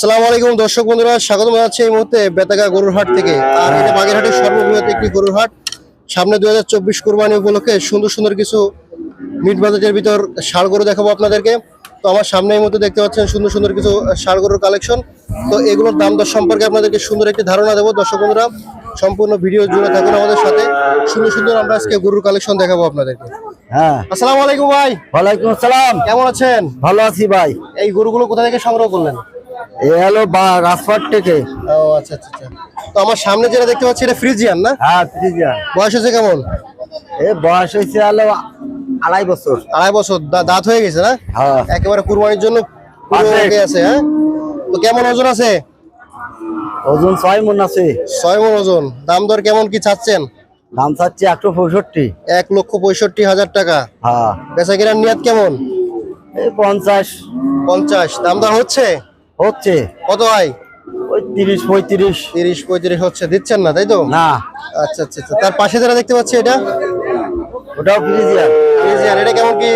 সালাম আলাইকুম দর্শক বন্ধুরা স্বাগত জানাচ্ছি এই মুহূর্তে বেতাগা গরুর হাট থেকে। আর এটা বাগেরহাটের সর্ববৃহৎ একটি গরুর হাট। সামনে দুই হাজার চব্বিশ কোরবানি উপলক্ষে সুন্দর সুন্দর কিছু মিট বাজারের ভিতর ষাড় গরু দেখাবো আপনাদেরকে। তো আমার সামনে এই মুহূর্তে দেখতে পাচ্ছেন সুন্দর সুন্দর কিছু ষাড় গরুর কালেকশন। তো এগুলোর দাম দর সম্পর্কে আপনাদেরকে সুন্দর একটি ধারণা দেবো। দর্শক বন্ধুরা সম্পূর্ণ ভিডিও জুড়ে থাকুন আমাদের সাথে। সুন্দর সুন্দর আমরা আজকে গরুর কালেকশন দেখাবো আপনাদেরকে। হ্যাঁ। আসসালামু আলাইকুম ভাই। ওয়ালাইকুম আসসালাম। কেমন আছেন? ভালো আছি ভাই। এই গরুগুলো কোথা থেকে সংগ্রহ করলেন? এ হলো রাজপাট থেকে। ও আচ্ছা আচ্ছা আচ্ছা। তো আমার সামনে যেটা দেখতে পাচ্ছি এটা ফ্রিজিয়ান না? হ্যাঁ ফ্রিজিয়ান। বয়স হচ্ছে কেমন? এ বয়স হয়েছে হলো আড়াই বছর। আড়াই বছর। দাঁত হয়ে গেছে না? হ্যাঁ। একেবারে কুরবানির জন্য আছে হ্যাঁ তো কেমন ওজন আছে? ওজন ছয় মন আছে। ছয় মন ওজন। দাম দর কেমন কি চাচ্ছেন? দাম চাচ্ছি একশো পঁয়ষট্টি। এক লক্ষ পঁয়ষট্টি হাজার টাকা। হ্যাঁ। বেচা কেনার নিয়াত কেমন? পঞ্চাশ। পঞ্চাশ। দাম দর হচ্ছে? হচ্ছে? কত হয় ওই তিরিশ পঁয়ত্রিশ। তিরিশ পঁয়ত্রিশ হচ্ছে। দিচ্ছেন না তাই তো? না। আচ্ছা আচ্ছা আচ্ছা। তার পাশে যারা দেখতে পাচ্ছি এটা? ওটাও ফ্রিজিয়ান। ফ্রিজিয়ান। এটা কেমন কি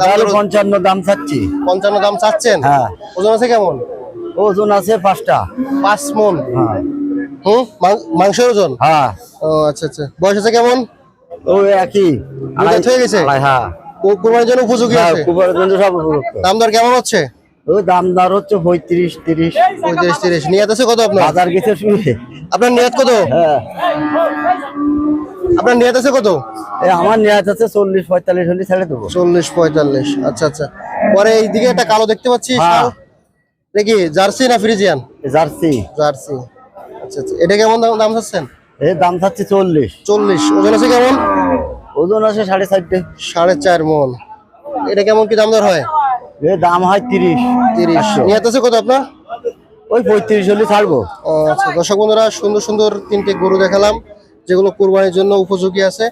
দাম পঞ্চান্ন দাম চাচ্ছি। পঞ্চান্ন দাম চাচ্ছেন? হ্যাঁ। ওজন আছে কেমন? ওজন আছে পাঁচটা। পাঁচ মন। হ্যাঁ। হুম? মাংসের ওজন? হ্যাঁ। ও আচ্ছা আচ্ছা। বয়স আছে কেমন? ওই একই। হয়ে গেছে? হ্যাঁ। কুরবানির জন্য উপযোগী হ্যাঁ, আছে? কুমারের জন্য সব উপযুক্ত। দাম দর কেমন হচ্ছে? ওই দাম দর হচ্ছে পঁয়ত্রিশ তিরিশ। পঁয়ত্রিশ তিরিশ। নিয়াত আছে কত আপনার? গেছে শুনে। আপনার নিয়াত কত? হ্যাঁ। আপনার নিয়াত আছে কত? আমার আছে চল্লিশ পঁয়তাল্লিশ হলে ছেড়ে দেবো। চল্লিশ পঁয়তাল্লিশ। আচ্ছা আচ্ছা। পরে এইদিকে একটা কালো দেখতে পাচ্ছি হ্যাঁ। শাল। এটা কি জার্সি না ফ্রিজিয়ান? জার্সি। জার্সি। আচ্ছা আচ্ছা। এটা কেমন দাম দাম চাচ্ছেন? দাম থাকছে চল্লিশ। চল্লিশ। ওজন আছে কেমন? ওজন আছে সাড়ে চারটে। সাড়ে চার মন। এটা কেমন কি দাম দর হয়? এই দাম হয় তিরিশ। তিরিশ আছে কত আপনার? ওই পঁয়ত্রিশ হলে ছাড়বো। ও আচ্ছা দর্শক বন্ধুরা সুন্দর সুন্দর তিনটে গরু দেখালাম যেগুলো কোরবানির জন্য উপযোগী আছে।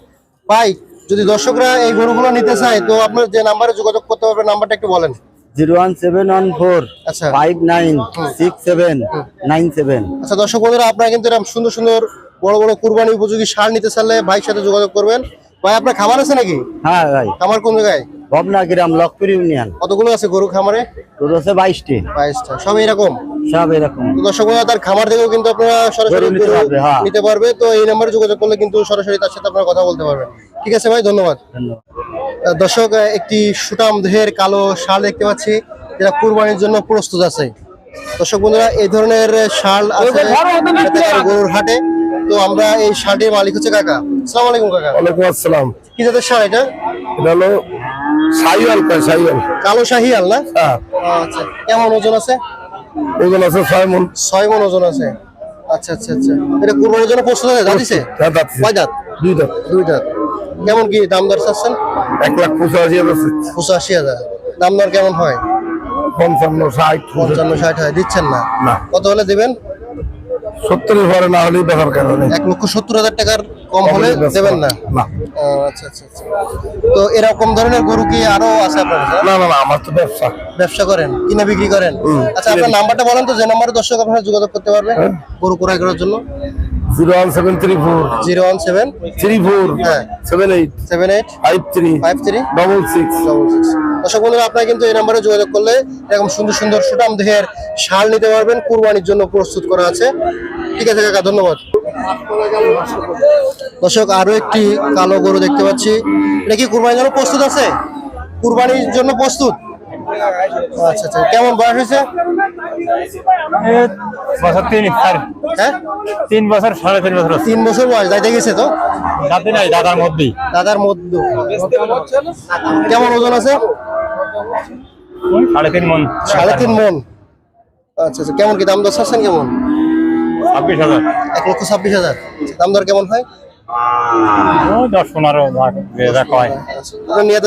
ভাই যদি দর্শকরা এই গরুগুলো নিতে চায় তো আপনার যে নাম্বারে যোগাযোগ করতে পারবে নাম্বারটা একটু বলেন। Zero one seven one four আচ্ছা। Five nine six seven nine seven. আচ্ছা দর্শক বন্ধুরা আপনারা কিন্তু এরকম সুন্দর সুন্দর বড় বড় কুরবানি উপযোগী সার নিতে চাইলে ভাইয়ের সাথে যোগাযোগ করবেন। ভাই আপনার খাবার আছে নাকি? হ্যাঁ ভাই। খামার কোন জায়গায়? ভবনা গ্রাম লক্ষপুর ইউনিয়ন। কতগুলো আছে গরু খামারে? তোর আছে বাইশটি। বাইশটা। সব এরকম? সব এরকম। দর্শক তার খামার থেকেও কিন্তু আপনারা সরাসরি নিতে পারবে, হ্যাঁ। নিতে পারবে। তো এই নাম্বারে যোগাযোগ করলে কিন্তু সরাসরি তার সাথে আপনারা কথা বলতে পারবেন। ঠিক আছে ভাই ধন্যবাদ। ধন্যবাদ। দর্শক একটি সুটাম দেহের কালো শাল দেখতে পাচ্ছি যেটা কুরবানির জন্য প্রস্তুত আছে। দর্শক বন্ধুরা এই ধরনের শাল আছে গরুর হাটে। তো আমরা এই শালটির মালিক হচ্ছে কাকা। আসসালামু আলাইকুম কাকা। ওয়ালাইকুম আসসালাম। কি জাতের শাল এটা? এটা হলো সাইওয়াল কয় সাইওয়াল। কালো শাহিয়াল না? হ্যাঁ। আচ্ছা কেমন ওজন আছে? ওজন আছে ছয় মন। ছয় মন ওজন আছে। আচ্ছা আচ্ছা আচ্ছা। এটা কুরবানির জন্য প্রস্তুত আছে দাঁড়িয়েছে হ্যাঁ কয় দাঁত? দুই দাঁত। দুই দাঁত। কেমন কি দাম দর চাচ্ছেন? এক লাখ পঁচাশি হাজার পঁচাশি হাজার। দাম দর কেমন হয়? পঞ্চান্ন ষাট। পঞ্চান্ন ষাট হয়। দিচ্ছেন না? না। কত হলে দেবেন? সত্তরের পরে না হলেই দেখার কারণে এক লক্ষ সত্তর হাজার টাকার কম হলে দেবেন না। আচ্ছা আচ্ছা আচ্ছা। তো এরকম ধরনের গরু কি আরও আছে আপনার না না না আমার তো ব্যবসা। ব্যবসা করেন কিনে বিক্রি করেন? আচ্ছা আপনার নাম্বারটা বলেন তো যে নাম্বারে দর্শক আপনারা যোগাযোগ করতে পারবে হ্যাঁ। গরু ক্রয় করার জন্য। Zero one seven three four. Zero one seven three four. হ্যাঁ। Seven eight. Seven eight five three. Five three double six. Double six. দর্শক বন্ধুরা আপনারা কিন্তু এই নাম্বারে যোগাযোগ করলে এরকম সুন্দর সুন্দর সুটাম দেহের শাল নিতে পারবেন। কুরবানির জন্য প্রস্তুত করা আছে। ঠিক আছে কাকা ধন্যবাদ। দর্শক আরও একটি কালো গরু দেখতে পাচ্ছি। এটা কি কুরবানির জন্য প্রস্তুত আছে? কুরবানির জন্য প্রস্তুত? আচ্ছা আচ্ছা। কেমন বয়স হয়েছে? বছর তিন হ্যাঁ? তিন বছর সাড়ে তিন বছর তিন বছর বয়স। গেছে তো? নাই দাদার মধ্যেই। দাদার মধ্যে কেমন ওজন আছে? সাড়ে তিন মন। সাড়ে তিন মন। আচ্ছা আচ্ছা। কেমন কি দাম দশ চাচ্ছেন কেমন? ছাব্বিশ হাজার। এক লক্ষ ছাব্বিশ হাজার। দাম দর কেমন হয়? দশ পনেরো লাখ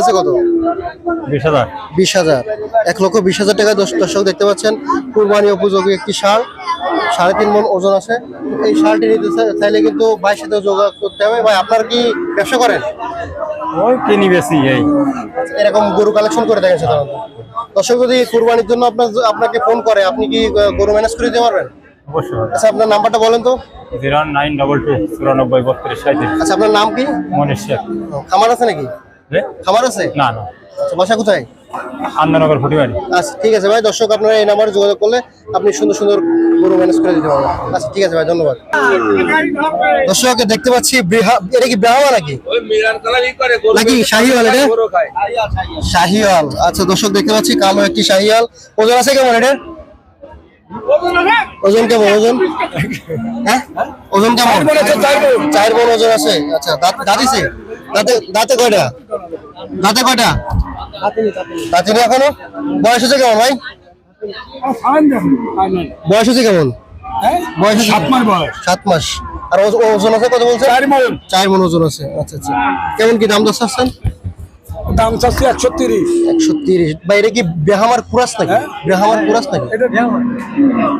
আছে কত? বিশ হাজার। বিশ হাজার। এক লক্ষ বিশ হাজার টাকা দর্শক দেখতে পাচ্ছেন কুরবানি উপযোগী একটি সার সাড়ে তিন মন ওজন আছে। এই সারটি নিতে চাইলে কিন্তু ভাইয়ের সাথে যোগাযোগ করতে হবে। ভাই আপনার কি ব্যবসা করেন? ওই কিনি বেশি এই। এরকম গরু কালেকশন করে দেখেন সাধারণত। দর্শক যদি কুরবানির জন্য আপনার আপনাকে ফোন করে আপনি কি গরু ম্যানেজ করে দিতে পারবেন? অবশ্যই আচ্ছা আপনার নাম্বারটা বলেন তো। জিরো নাইন ডবল টু চুরানব্বই বত্রিশ আচ্ছা আপনার নাম কি? মনীষ শেখ। খামার আছে নাকি? রে? খামার আছে? না না। আচ্ছা বাসা কোথায়? আন্দনগর ফুটিবাড়ি আচ্ছা ঠিক আছে ভাই দর্শক আপনারা এই নাম্বারে যোগাযোগ করলে আপনি সুন্দর সুন্দর গরু ম্যানেজ করে দিতে পারবেন। আচ্ছা ঠিক আছে ভাই ধন্যবাদ। দর্শক দেখতে পাচ্ছি বৃহা- এটা কি ব্রাহ্মা নাকি? নাকি শাহিওয়াল এটা? শাহিওয়াল। আচ্ছা দর্শক দেখতে পাচ্ছি কালো একটি শাহিওয়াল। ওজন আছে কেমন এটা? ওজন কেমন ওজন? হ্যাঁ? ওজন কেমন? চার বন ওজন আছে? আচ্ছা দাঁত দাঁতিছে দাঁতে দাঁতে কয়টা? দাঁতে কয়টা? দাঁতে নেই এখনও? বয়স হচ্ছে কেমন ভাই? বয়স হচ্ছে কেমন? বয়স সাত মাস বয়স। সাত মাস। আর ওজ- ওজন আছে কত বলছে চার মন চার মন ওজন আছে। আচ্ছা আচ্ছা। কেমন কি দাম দশ আসছেন দাম চাচ্ছি একশো তিরিশ। একশো তিরিশ। বা এটা কি ব্রাহ্মার কুরাস নাকি? ব্রাহ্মার কুরাস নাকি? এটা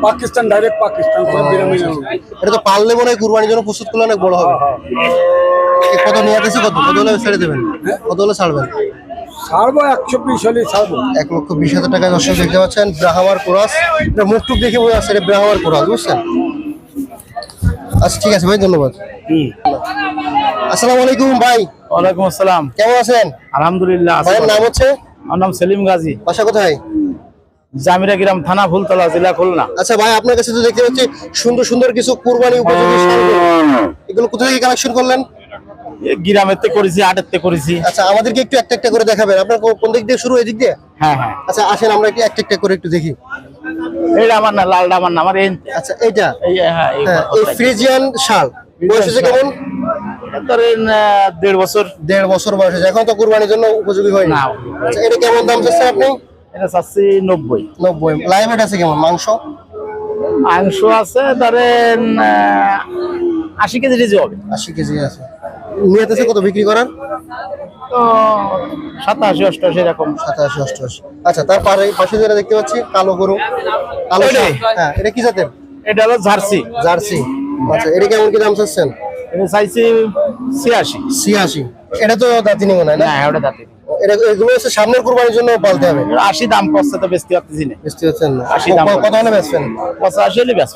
পাকিস্তান ডাইরেক্ট পাকিস্তান এটা তো পারলে মনে হয় কুরবানির জন্য প্রস্তুত করলে অনেক বড় হবে। এ কত নিয়ে কত? কত হলে ছেড়ে দেবেন? কত হলে ছাড়বেন? ছাড়বো একশো বিশ হলে ছাড়বো। এক লক্ষ বিশ হাজার টাকা দর্শক দেখতে পাচ্ছেন ব্রাহ্মার কুরাস। এটা মুখটুক দেখে বোঝা যাচ্ছে এটা ব্রাহ্মার কুরাস বুঝছেন? আচ্ছা ঠিক আছে ভাই ধন্যবাদ। আসসালামু আলাইকুম ভাই। ওয়ালাইকুম আসসালাম। কেমন আছেন? আলহামদুলিল্লাহ ভাইয়ের নাম হচ্ছে? আমার নাম সেলিম গাজী। বাসা কোথায়? জামিরা গ্রাম থানা ফুলতলা জেলা খুলনা। আচ্ছা ভাই আপনার কাছে তো দেখতে পাচ্ছি সুন্দর সুন্দর কিছু কুরবানি উপযোগী এগুলো কোথা থেকে কালেকশন করলেন? এ গ্রামের করেছি আটের তে করেছি। আচ্ছা আমাদেরকে একটু একটা একটা করে দেখাবেন। আপনার কোন দিক দিয়ে শুরু এদিক দিয়ে? হ্যাঁ হ্যাঁ। আচ্ছা আসেন আমরা একটু একটা একটা করে একটু দেখি। আমার না লালটা আমার না আমার এই আচ্ছা এইটা? এই হ্যাঁ এই হ্যাঁ এই ফ্রিজিয়ান শাল। বয়স কেমন? এটা ধরেন দেড় বছর। দেড় বছর বয়স হয়েছে। এখন তো কুরবানির জন্য উপযোগী হয়নি? না। আচ্ছা এটা কেমন দাম চাচ্ছেন আপনি? এটা চাচ্ছি নব্বই। নব্বই। লাইভ আছে কেমন? মাংস? মাংস আছে ধরেন আশি কেজি কেজি হবে। আশি কেজি আছে। নিয়ত আছে কত বিক্রি করার? তো সাতাশি অষ্টআশি এরকম। সাতাশি অষ্টআশি। আচ্ছা তার পাশে পাশে যেটা দেখতে পাচ্ছি কালো গরু। কালো? হ্যাঁ এটা কি জাতের? এটা হলো জার্সি। জার্সি। আচ্ছা এটা কেমন কি দাম চাচ্ছেন? এটা চাইছি ছিয়াশি। ছিয়াশি। এটা তো দাঁতিনি মনে হয় না? না ওটা দাঁতে এগুলো হচ্ছে সামনের কুরবানির জন্য পালতে হবে। আশি দাম পড়ছে তো বেশি পারতেছি না। বুঝতে পারছেন না। আশি দাম কত হলে বেচবেন? পঁচাশি হলে বেশ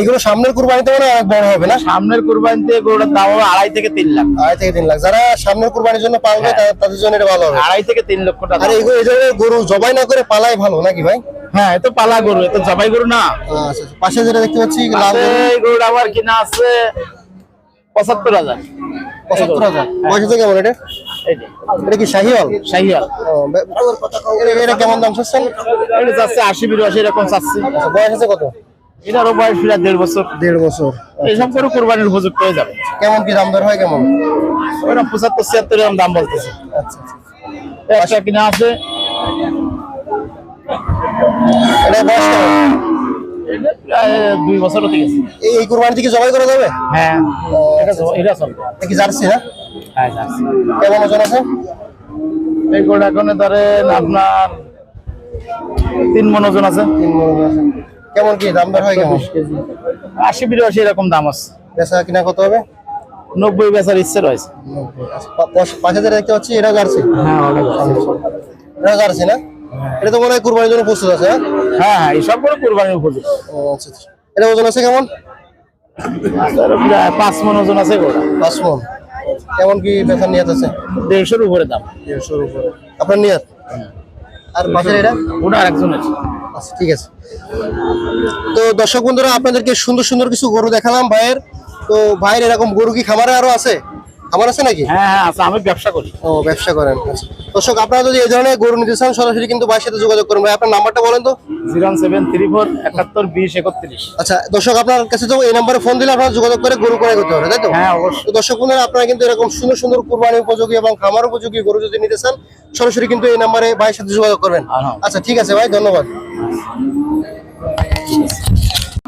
এগুলো সামনের কুরবানিতে মানে অনেক বড় হবে না? সামনের কুরবানিতে গরুটার দাম হবে আড়াই থেকে তিন লাখ। আড়াই থেকে তিন লাখ। যারা সামনের কুরবানির জন্য পালবে তাদের জন্য এটা ভালো হবে। আড়াই থেকে তিন লক্ষ টাকা। আর এগুলো এই ধরনের গরু জবাই না করে পালাই ভালো নাকি ভাই? হ্যাঁ এ তো পালা গরু এ তো জবাই গরু না। আচ্ছা আচ্ছা। পাশে যেটা দেখতে পাচ্ছি লাল গরু। গরুটা আবার কিনা আছে। পঁচাত্তর হাজার। পঁচাত্তর হাজার। বয়স হচ্ছে কেমন এটা? এটা কি শাহিওয়াল? বে- এটা- কেমন দাম চাচ্ছেন? এটা চাচ্ছে আশি বিরাশি এরকম চাচ্ছি। বয়স আছে কত? এটারও বয়স প্রায় দেড় বছর। দেড় বছর। এইসব গরু কোরবানির উপযুক্ত হয়ে যাবে। কেমন কি দাম দর হয় কেমন? ওরা পঁচাত্তর ছিয়াত্তর এরকম দাম বলতেছে। আচ্ছা আচ্ছা। একটা কিনা আছে। এটা বয়স দুই বছর হতে গেছে। এই কুরবানি থেকে জবাই করা যাবে? হ্যাঁ। এটা এটা চলবে কি জার্সি না হ্যাঁ যাচ্ছে কেমন ওজন আছে? এই গরুটা এখন ধরেন আপনার তিন মন ওজন আছে। তিন ওজন আছে। কেমন কি দাম দর হয় কেমন? আশি বিরাশি এরকম দাম আছে। বেচা কিনা কত হবে? নব্বই বেচার ইচ্ছে রয়েছে। আচ্ছা, পা- পাশ- পাশে যেটা দেখতে পাচ্ছি এটা জার্সি? হ্যাঁ এটা জার্সি না? এটা তো মনে হয় কুরবানির জন্য প্রস্তুত আছে হ্যাঁ? হ্যাঁ হ্যাঁ এইসব করে কোরবানির উপযুক্ত ও, আচ্ছা আচ্ছা। এটা ওজন আছে কেমন? পাঁচ মন ওজন আছে পাঁচ মন। কেমন কি নিয়ত আছে? দেড়শোর উপরে দাম। দেড়শোর উপরে। আপনার নিয়ত? আর পাশের এটা? ওটা আরেকজনের আচ্ছা ঠিক আছে। তো দর্শক বন্ধুরা আপনাদেরকে সুন্দর সুন্দর কিছু গরু দেখালাম ভাইয়ের। তো ভাইয়ের এরকম গরু কি খামারে আরও আছে? খামার আছে নাকি? হ্যাঁ হ্যাঁ আচ্ছা আমি ব্যবসা করি। ও ব্যবসা করেন। আচ্ছা। দর্শক আপনারা যদি এই ধরনের গরু নিতে চান সরাসরি কিন্তু ভাইয়ের সাথে যোগাযোগ করুন। ভাই আপনার নাম্বারটা বলেন তো। জিরো সেভেন থ্রি ফোর একাত্তর বিশ একত্রিশ। আচ্ছা দর্শক আপনার কাছে তো এই নাম্বারে ফোন দিলে আপনারা যোগাযোগ করে গরু ক্রয় করতে হবে তাই তো? হ্যাঁ অবশ্যই। দর্শক বন্ধুরা আপনারা কিন্তু এরকম সুন্দর সুন্দর কুরবানি উপযোগী এবং খামার উপযোগী গরু যদি নিতে চান সরাসরি কিন্তু এই নাম্বারে ভাইয়ের সাথে যোগাযোগ করবেন। হ্যাঁ। আচ্ছা ঠিক আছে ভাই ধন্যবাদ।